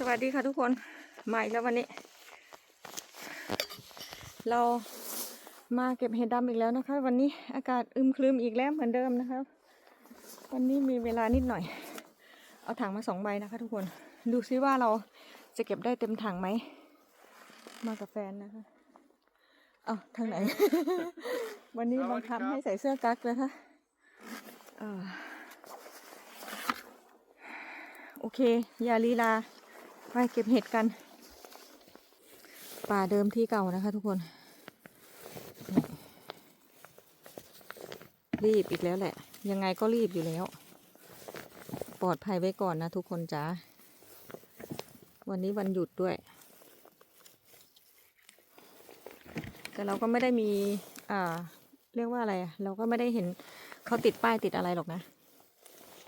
สวัสดีค่ะทุกคนมาอีกแล้ววันนี้ เรามาเก็บเห็ดดำอีกแล้วนะคะ วันนี้อากาศอึมครึมอีกแล้วเหมือนเดิมนะคะ วันนี้มีเวลานิดหน่อย เอาถังมาสองใบนะคะทุกคนดูซิว่าเราจะเก็บได้เต็มถังไหม มากับแฟนนะคะเอาทางไหน วันนี้บังคับให้ใส่เสื้อกั๊กเลยค่ะเอ่อโอเค อย่าลีลา ไปเก็บเห็ดกัน ป่าเดิมที่เก่านะคะทุกคน รีบอีกแล้วแหละ ยังไงก็รีบอยู่แล้ว ปลอดภัยไว้ก่อนนะทุกคนจ้าวันนี้วันหยุดด้วย แต่เราก็ไม่ได้มี อ่า เรียกว่าอะไร เราก็ไม่ได้เห็นเขาติดป้ายติดอะไรหรอกนะ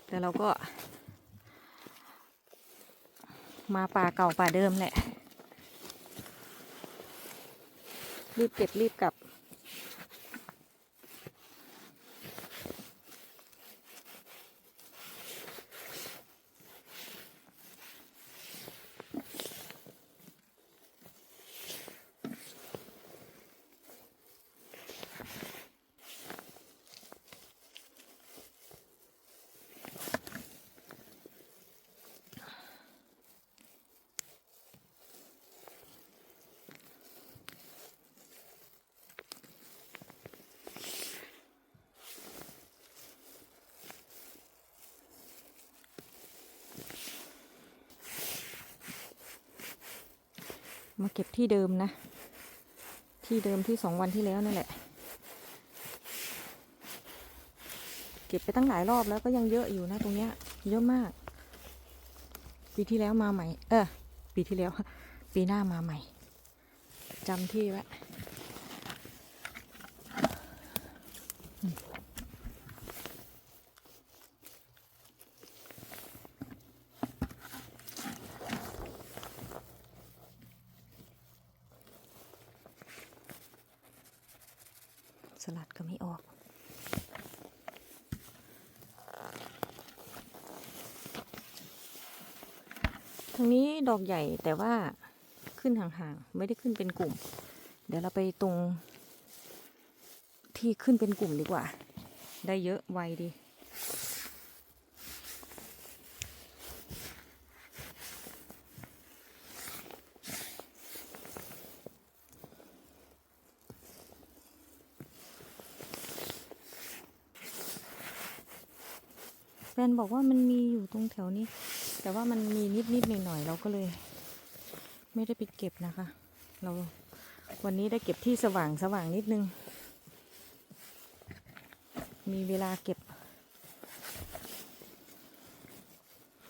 แต่เราก็ มาป่าเก่าป่าเดิมแหละ รีบเก็บรีบกลับ มาเก็บที่เดิมนะ ที่เดิมที่สองวันที่แล้วนั่นแหละ เก็บไปตั้งหลายรอบแล้วก็ยังเยอะอยู่นะตรงเนี้ย เยอะมาก ปีที่แล้วมาใหม่ เออปีที่แล้ว ปีหน้ามาใหม่จำที่ไว้ ลัดก็ไม่ออก ทางนี้ดอกใหญ่แต่ว่าขึ้นห่างๆ ไม่ได้ขึ้นเป็นกลุ่ม เดี๋ยวเราไปตรงที่ขึ้นเป็นกลุ่มดีกว่า ได้เยอะไวดี นบอกว่ามันมีอยู่ตรงแถวนี้ แต่ว่ามันมีนิดนิดหน่อยหน่อยๆเราก็เลย ไม่ได้ไปเก็บนะคะ เราวันนี้ได้เก็บที่สว่างสว่างนิดนึง มีเวลาเก็บ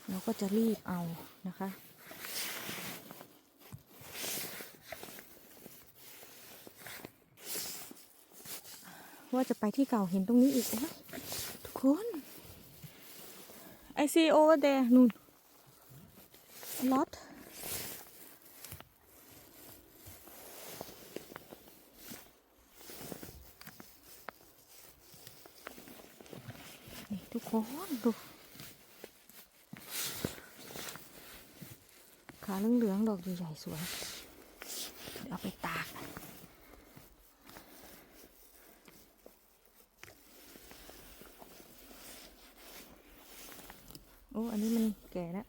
เราก็จะรีบเอานะคะว่าจะไปที่เก่าเห็นตรงนี้อีกโอ๊ยทุกคน I see over there นู่น a lot นี่ทุกคนดูขาเหลืองๆ อันนี้มันแก่แล้ว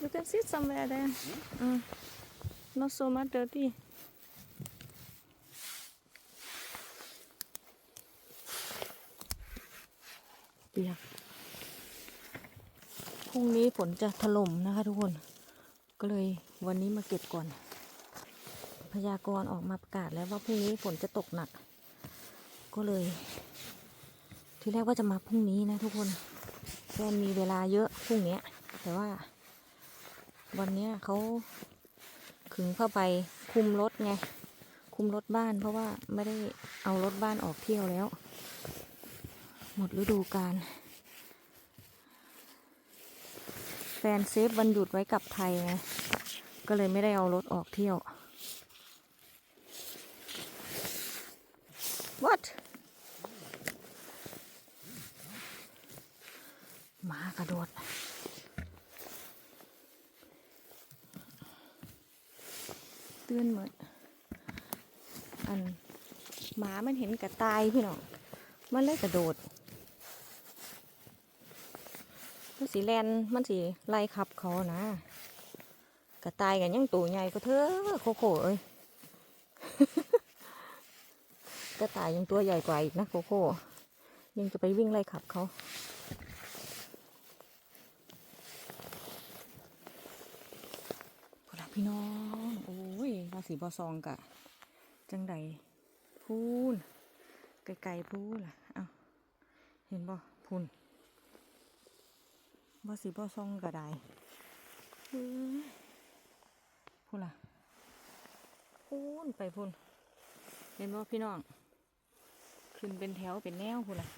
You can sit somewhere there. Uh, not so much dirty. เปียกพรุ่งนี้ฝนจะถล่มนะคะทุกคน ก็เลยวันนี้มาเก็บก่อน พยากรณ์ออกมาประกาศแล้วว่าพรุ่งนี้ฝนจะตกหนัก ก็เลย ที่แรกว่าจะมาพรุ่งนี้นะทุกคนแฟนมีเวลาเยอะพรุ่งนี้แต่ว่า วันนี้เขาขึงเข้าไปคุมรถไง คุมรถบ้าน เพราะว่าไม่ได้เอารถบ้านออกเที่ยวแล้ว หมดฤดูกาลแฟนเซฟวันหยุดไว้กับไทยไงก็เลยไม่ได้เอารถออกเที่ยว What หมากระโดด ตื่นหมด อันหมามันเห็นกระต่ายพี่น้อง มันเลยกระโดด มันสีแลนมันสีไล่ขับเขานะ กระต่ายกันยังตัวใหญ่ก็เธอโคโค่เอ้ย กระต่ายยังตัวใหญ่กว่าอีกนะโคโค่ ยังจะไปวิ่งไล่ขับเขา พอละพี่น้อง โอ้ ยราศีบอซองกะ จังใดพูนไกลๆพูนล่ะเอ้าเห็นบ่พูนบอสีบอซองกะได้พูนล่ะพูนไปพูนเห็นบ่พี่น้อง ขึ้นเป็นแถวเป็นแนวพูนล่ะ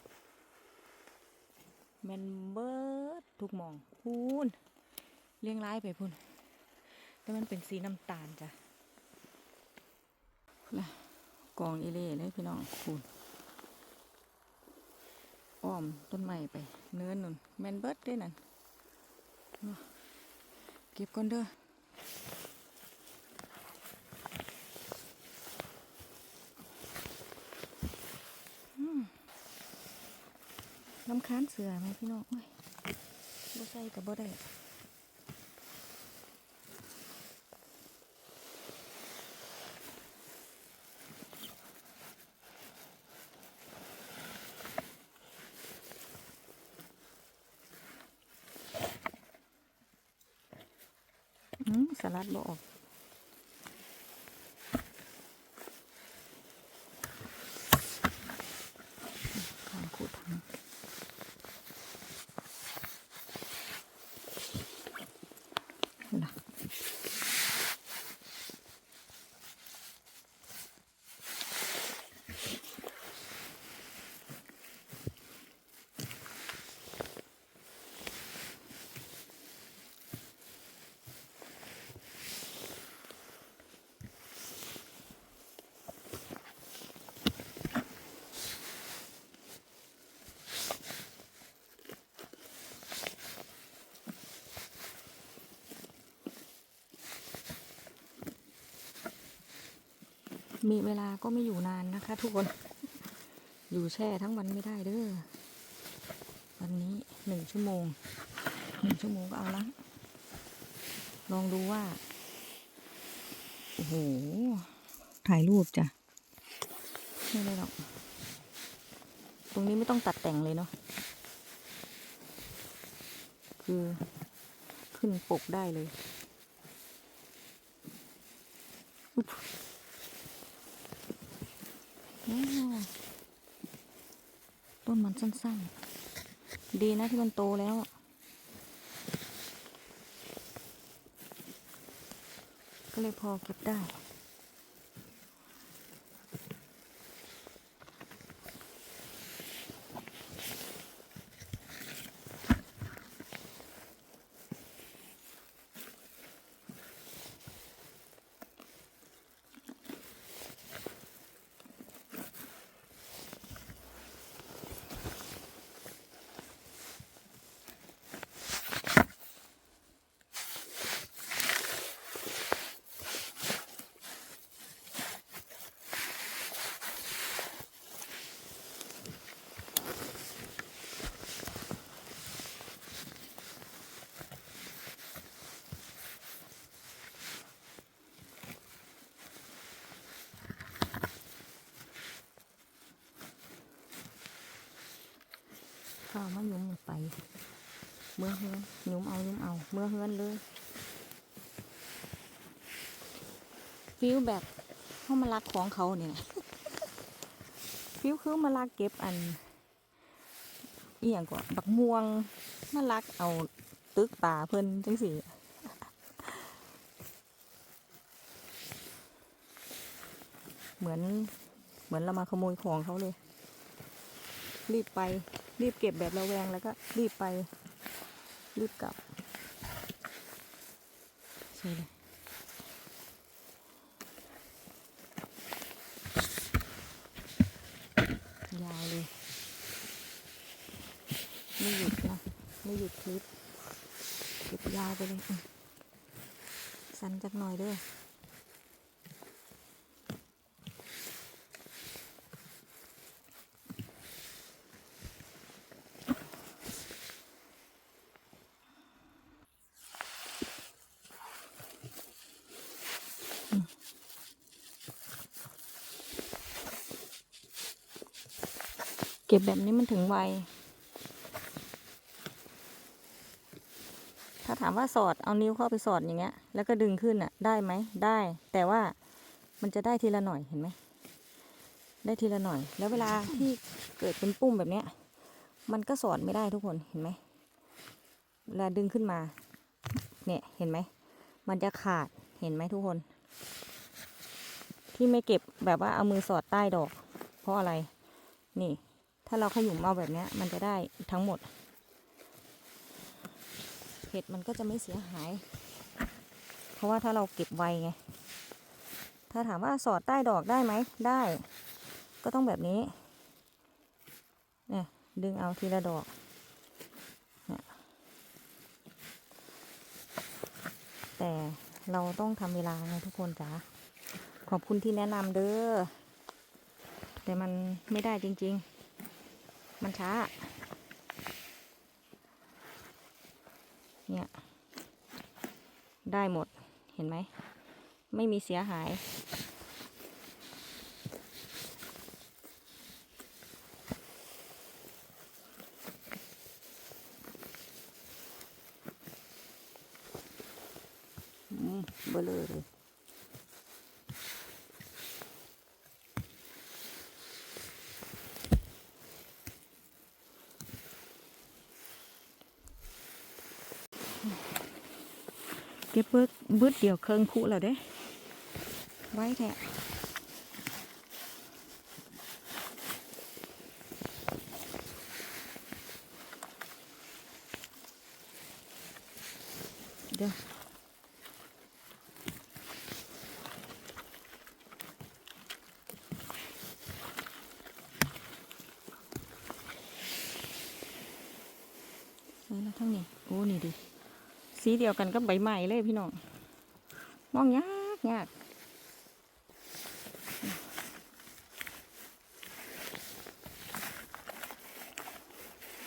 แมนเบิร์ดทุกมองพูนเลี้ยงร้ายไปพูนแต่มันเป็นสีน้ำตาลจ้ะ ละกองอีเล่เลยพี่น้องคูณอ้อมต้นไม้ไป เนื้อนุ่นแมนเบิร์ดด้วยนั่นเก็บก่อนเด้อน้ำค้านเสือไหมพี่น้องโอ้ยบ่ใส่กับบ่ได้ สลัดบ่ออก มีเวลาก็ไม่อยู่นานนะคะ ทุกคน อยู่แช่ทั้งวันไม่ได้เด้อ วันนี้หนึ่งชั่วโมง หนึ่งชั่วโมงก็เอาละ ลองดูว่า โอ้โห ถ่ายรูปจ้ะ ไม่ได้หรอก ตรงนี้ไม่ต้องตัดแต่งเลยเนาะ คือขึ้นปกได้เลยอุ๊ ต้นมันสั้นๆ ดีนะที่มันโตแล้วอะก็เลยพอเก็บได้ ข้าวมายุ้มลงไป เมื่อเฮือนยุ้มเอายุ้มเอา เมื่อเฮือนเลยฟิลแบบเขามาลักของเขาเนี่ยฟิลคือมาลักเก็บอันอีอย่างก่อนบักม่วงมาลักเอาตึกป่าเพิ่นจังสิเหมือนเหมือนเรามาขโมยของเขาเลย รีบไป รีบเก็บแบบระแวงแล้วก็รีบไป รีบกลับใช่เลยยาวเลย ไม่หยุดนะ ไม่หยุดคลิปคลิปยาวไปเลย สั้นจักหน่อยด้อ เก็บแบบนี้มันถึงไว ถ้าถามว่าสอดเอานิ้วเข้าไปสอดอย่างเงี้ย แล้วก็ดึงขึ้นอะ ได้ไหม ได้ แต่ว่ามันจะได้ทีละหน่อยเห็นไหม ได้ทีละหน่อย แล้วเวลาที่เกิดเป็นปุ้มแบบเนี้ย มันก็สอดไม่ได้ทุกคน เห็นไหม เวลาดึงขึ้นมา เนี่ย เห็นไหม มันจะขาด เห็นไหมทุกคน ที่ไม่เก็บแบบว่าเอามือสอดใต้ดอก เพราะอะไร นี่ ถ้าเราขยุ่มเอาแบบนี้มันจะได้ทั้งหมด เห็ดมันก็จะไม่เสียหาย เพราะว่าถ้าเราเก็บไวไง ถ้าถามว่าสอดใต้ดอกได้ไหม ได้ ก็ต้องแบบนี้ เนี่ยดึงเอาทีละดอกแต่เราต้องทำเวลาไงทุกคนจ๋า ขอบคุณที่แนะนำเด้อ แต่มันไม่ได้จริง ๆ มันช้า เนี่ย ได้หมด เห็นไหม ไม่มีเสียหาย อืมเบลอเลย ก็บเบิดเบิดเดียวเครื่องคุแล้วเด้ ไว้แท้เดี๋ยวไหนละทั้งนี้ โอ้ นี่ดิ สีเดียวกันกับใบใหม่เลยพี่น้อง มองยากยาก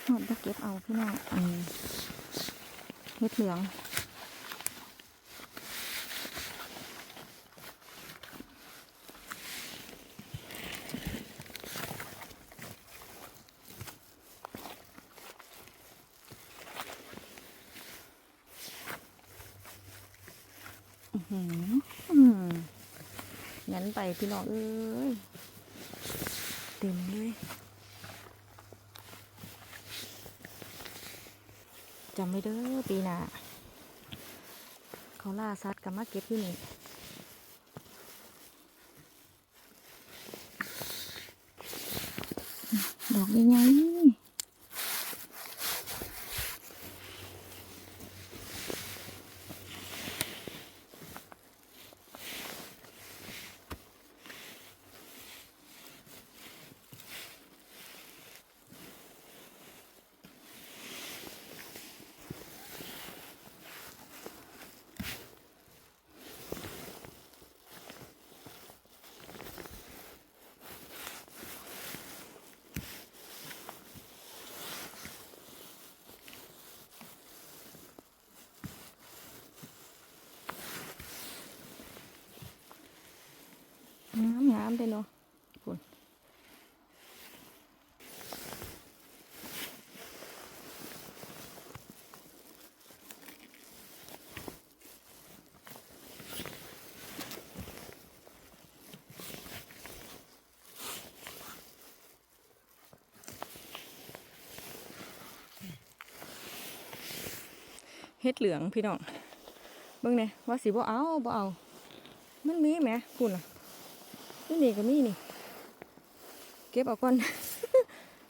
หมดเก็บเอาพี่น้องอันเห็ดเหลือง อื้อหืออืมงั้นไป พี่น้องเอ้ยเต็มเลยจำไม่เด้อปีหน้าเขาล่าสัตว์กับมาเก็บที่นี่ดอกยังไงง เฮ็ดเหลืองพี่น้องเบิ่งเนี่ยว่าสิบ่เอาบ่เอา มันมีไหมคุณอะนี่นี่ก็มีนี่ เก็บเอาก่อน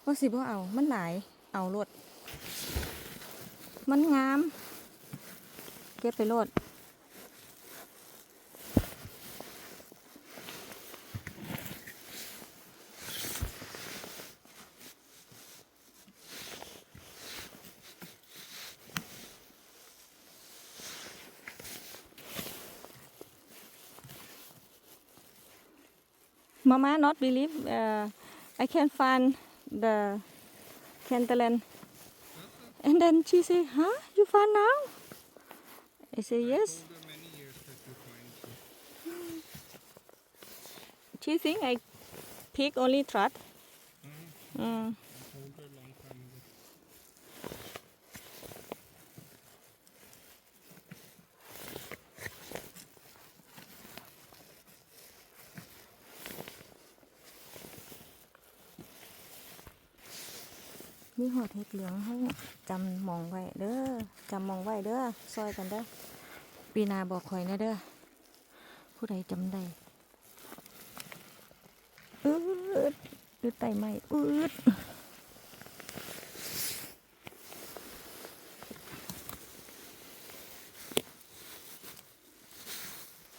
ว่าสิบ่เอา มันหลายเอาโลดมันงาม เก็บไปโลด Mama not believe uh, I can find the Cantalan. And then she say, huh? You found now? I say, yes. That you think I pick only trot. Mm, Mm. หอดเห็ดเหลืองให้จำมองไว้เด้อจำมองไว้เด้อซอยกันเด้อปีนาบอกข่อยนะเด้อผู้ใดจำได้อืดอืดไตไหมอืด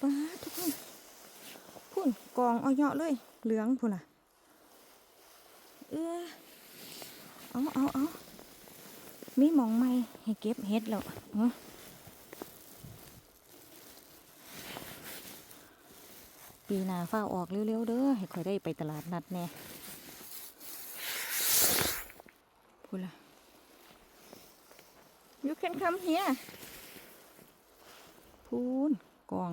ป้าทุกคนพุ่นกองเอาเหยาะเลย เหลืองพุ่นอะ เออ เอาเอาเอามีมองไม่ให้เก็บเห็ดแล้วเอาปีหน้าฝ้าออกเร็วๆเด้อให้ค่อยได้ไปตลาดนัดแน่พูดละ you can come here พูนกอง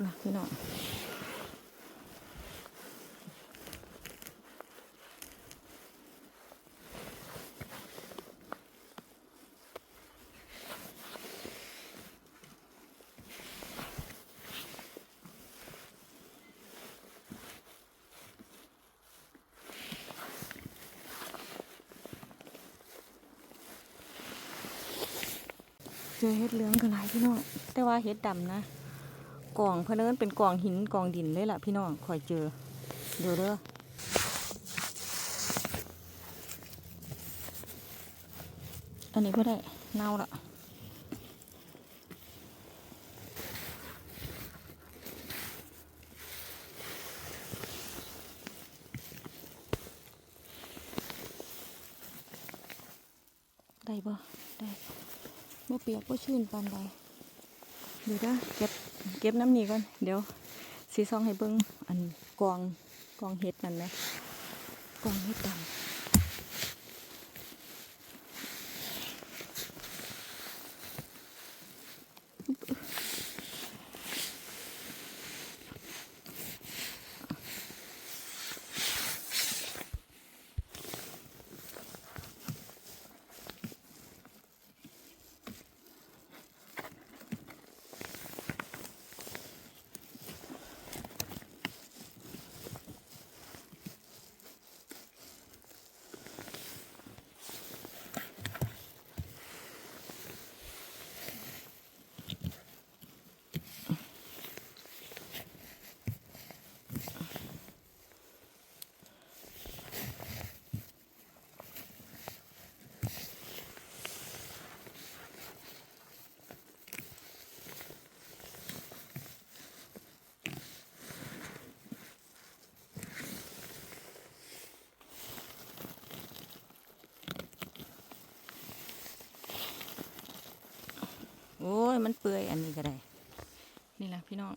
ูละพี่น้องเจอเห็ดเหลืองกันหลายพี่น้องแต่ว่าเห็ดดำนะ กองเพนเนินเป็นกองหินกองดินเลยล่ะพี่น้องคอยเจอเดี๋ยวเด้ออันนี้ก็ได้เน่าละได้บ่ได้บ่เปียกบ่ชื้นปานใดเดี๋ยวนะเก็บ เก็บน้ำนี้ก่อน เดี๋ยวสีซองให้เบิ้งอันกองกองเห็ดนั่นไหมกองเห็ดดำ ยมันเปื่อยอันนี้ก็ได้ นี่แหละพี่น้อง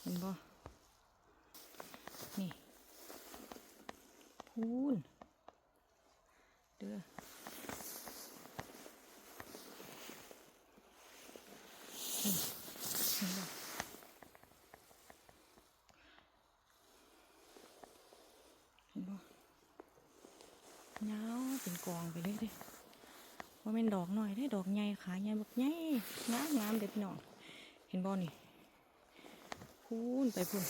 เห็นบ่นี่พูนเด้อนี่เห็นบ่เห็นบ่ยาวเป็นกองไปเลยด้ ว่าเป็นดอกหน่อยได้ดอกใหญ่ขาใหญ่บักใหญ่งามงามเด็ดพี่น้องเห็นบ่นี่พูนไปพูน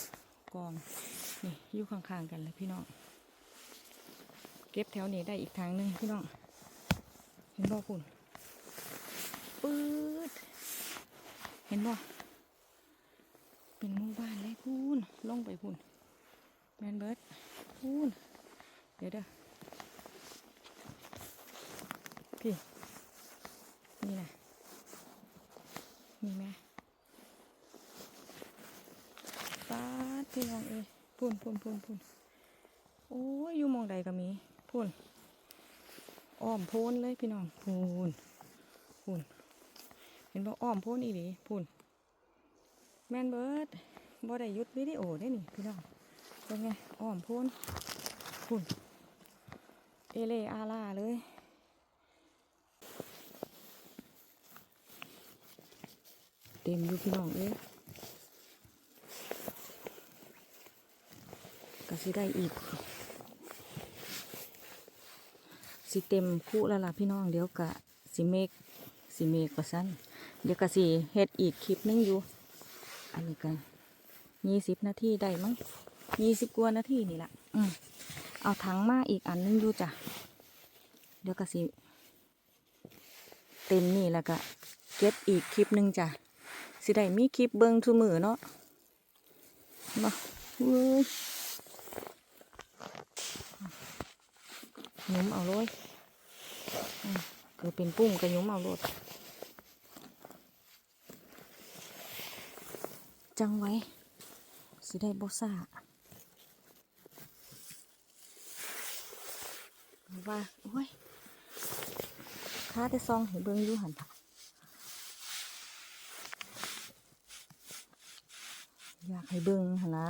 กองนี่อยู่ข้างๆกันเลยพี่น้องเก็บแถวนี้ได้อีกทางหนึ่งพี่น้องเห็นบ่คุณปื๊ดเห็นบ่เป็นหมู่บ้านเลยคุณลงไปคุณแมนเบิร์ดคุณเดี๋ยวเด้อพี่ นี่นะมีไหมป้าด พี่น้องเอ้ยพุ่นพุ่นพุ่นพุ่นโอ้ยอยู่มองใดก็มีพุ่นอ้อมโพ้นเลยพี่น้องพุ่นพุ่นเห็นบ่อ้อมโพ้นอีหลีพุ่นแมนเบิร์ดบ่ได้ยุดวิดีโอได้นี่พี่น้องเป็นไงอ้อมพ้นพุ่นเอเลอาลาเลยเต็มอยู่พี่น้องเอ้ย สิได้อีก สิเต็มคู่แล้วล่ะพี่น้องเดี๋ยวกะสิเมกสิเมกว่าสั้นเดี๋ยวกะสิเฮ็ดอีกคลิปหนึงอยู่ อันนี้กันยี่สิบนาทีได้มั้งยี่สิบกว่านาทีนี่แหละอืมเอาถังมาอีกอันนึงอยู่จ้ะเดี๋ยวกะสิเต็มนี่แล้วก็เก็บอีกคลิปหนึงจ้ะสิได้มีคลิปเบิ่งทุมือเนาะมาเว้ย ยุ้มเอาเลยอืมเกิดเป็นปุ้งก็หยุมเอาโลดจังไว้ สิได้บ่ซ่าว่าโอ้ยข้าแต่ซองให้เบิ่งยู่หันอยากให้เบิ่งหันละ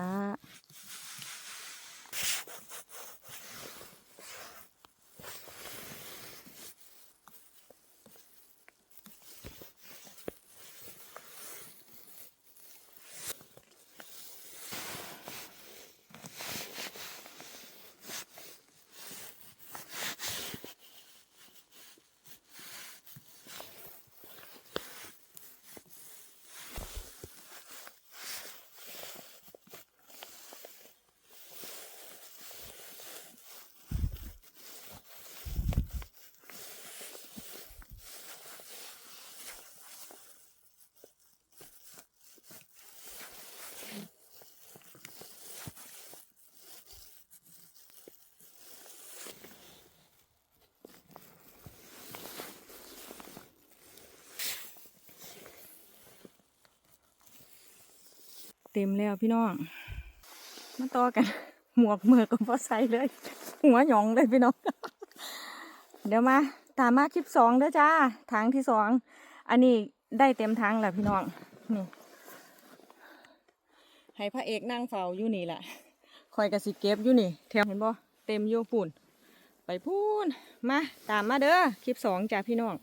เต็มแล้วพี่น้อง มาต่อกัน หมวกเมือกับพอใส่เลย หัวหยองเลยพี่น้อง เดี๋ยวมาตามมาคลิปสองเด้อจ้าทางที่สอง อันนี้ได้เต็มทางแล้วพี่น้อง นี่ ให้พระเอกนั่งเฝ้าอยู่นี่แหละคอยกระสิเก็บอยู่นี่ แถวเห็นบ่เต็มอยู่ปุ่น ไปพูนมาตามมาเด้อคลิปสองจ้าพี่น้อง